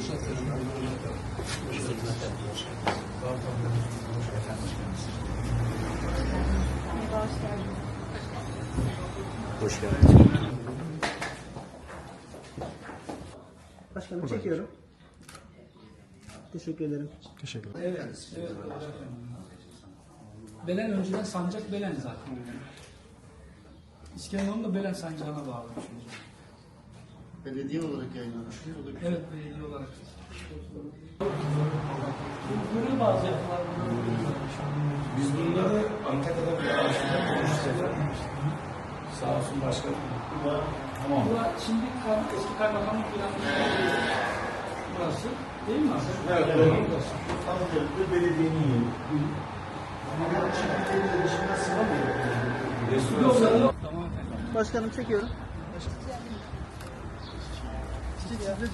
Hoş geldiniz. Başkanım çekiyorum. Teşekkür ederim. Teşekkür Evet. evet. Belen önceden sancak Belen zaten. İskenderun da Belen sancağına bağlı. Belediye olarak yayınlanmış. O da güzel. Evet belediye olarak. Böyle bazı yapılar. Biz bunları Antakya'da bir araştırma konuştuk. Sağ olsun başkanım. Tamam. Bura şimdi kay- eski kaymakamlık falan burası. Değil mi abi? Evet, doğru. Burası. Antalya'da belediyenin yeri. Ama çiftliklerin. Yoksa yok. Tamam. Başkanım çekiyorum. Teşekkür